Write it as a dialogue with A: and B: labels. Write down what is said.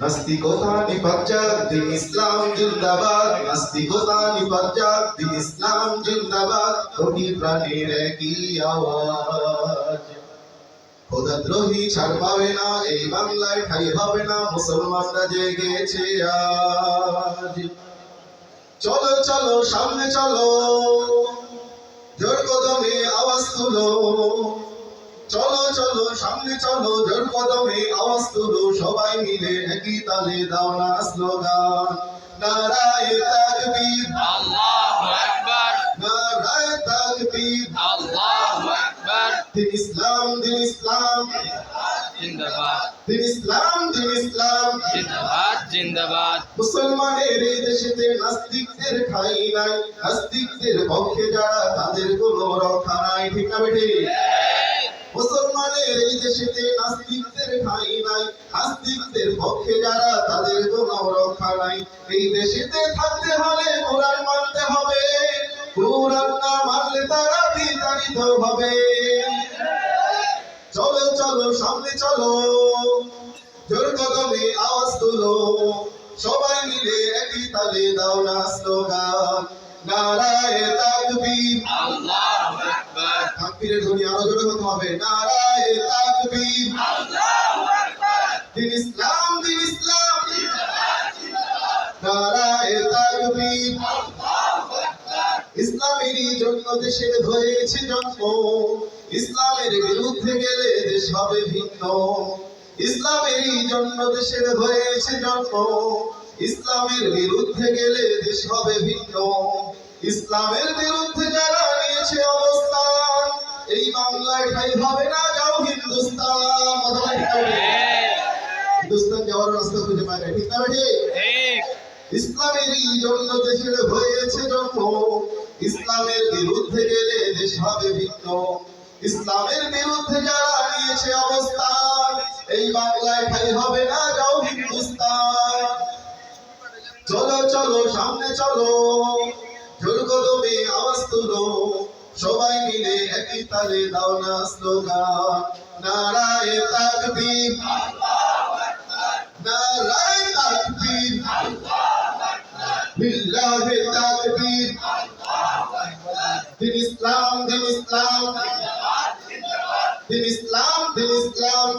A: নাস্তিকতা নিপাচাক দিন ইসলাম জিন্দাবাদ। নাস্তিকতা নিপাচাক দিন ইসলাম জিন্দাবাদ। কোটি প্রাণীর একই আওয়াজ। খোদাদ্রোহী ছাড় পাবে না, এই বাংলায় ঠাই হবে না, মুসলমানরা জেগেছে আজ। চলো চলো, সামনে চলো। জোর কদমে আওয়াজ তুলো। চলো চলো সামনে চলো জোর কদমে আওয়াজ তুলো সবাই মিলে একই তালে দাও না স্লোগান। নারায়ে তাকবীর।
B: আল্লাহু আকবার।
A: নারায়ে তাকবীর।
B: আল্লাহু আকবার।
A: দিন ইসলাম দিন ইসলাম।
B: জিন্দাবাদ।
A: দিন ইসলাম দিন ইসলাম।
B: জিন্দাবাদ জিন্দাবাদ।
A: মুসলমানের এই দেশেতে নাস্তিকদের ঠাই নাই। নাস্তিকদের পক্ষে যারা তাদের কোনো রক্ষা নাই ঠিক না মুসলমানের এই দেশেতে নাস্তিকদের ঠাই নাই। নাস্তিকদের পক্ষে যারা, তাদের কোনো রক্ষা নাই। এই দেশেতে থাকতে হলে কোরআন মানতে হবে। কোরআন না মানলে তারা বিতাড়িত হবে। চলো চলো, সামনে চলো। জোর কদমে আওয়াজ তুলো। সবাই মিলে একই তালে দাও না স্লোগান। নারায়ে তাকবীর।
B: আল্লাহু।
A: ধ্বনি আরও জোরে হতে হবে। নারায়ে তাকবীর।
B: আল্লাহু আকবার।
A: দিন ইসলাম দিন ইসলাম। নারায়ে তাকবীর। ইসলামেরই জন্য দেশের হয়েছে জন্ম। ইসলামের বিরুদ্ধে গেলে দেশ হবে ভিন্ন। ইসলামেরই জন্য দেশের হয়েছে জন্ম। ইসলামের বিরুদ্ধে গেলে দেশ হবে ভিন্ন। ইসলামের বিরুদ্ধে যারা নিয়েছে অবস্থান এই বাংলায় ঠাই হবে না যাও হিন্দুস্তান। কথা? হিন্দুস্তান যাওয়ার রাস্তা খুঁজে পায় না ঠিক না?
B: ঠিক।
A: ইসলামেরই জন্য দেশের হয়েছে জন্ম। ইসলামের বিরুদ্ধে গেলে দেশ হবে ভিন্ন। ইসলামের বিরুদ্ধে যারা নিয়েছে অবস্থান এই বাংলায় ঠাই হবে না যাও হিন্দুস্তান। চলো চলো সামনে চলো। জোর কদমে আওয়াজ তুলো। সবাই মিলে একই তালে দাও না স্লোগান। নারায়ে তাকবীর। নারায়ে তাকবীর। বিল্লাহে তাকবীর। দিন ইসলাম দিন ইসলাম। দিন ইসলাম দিন ইসলাম।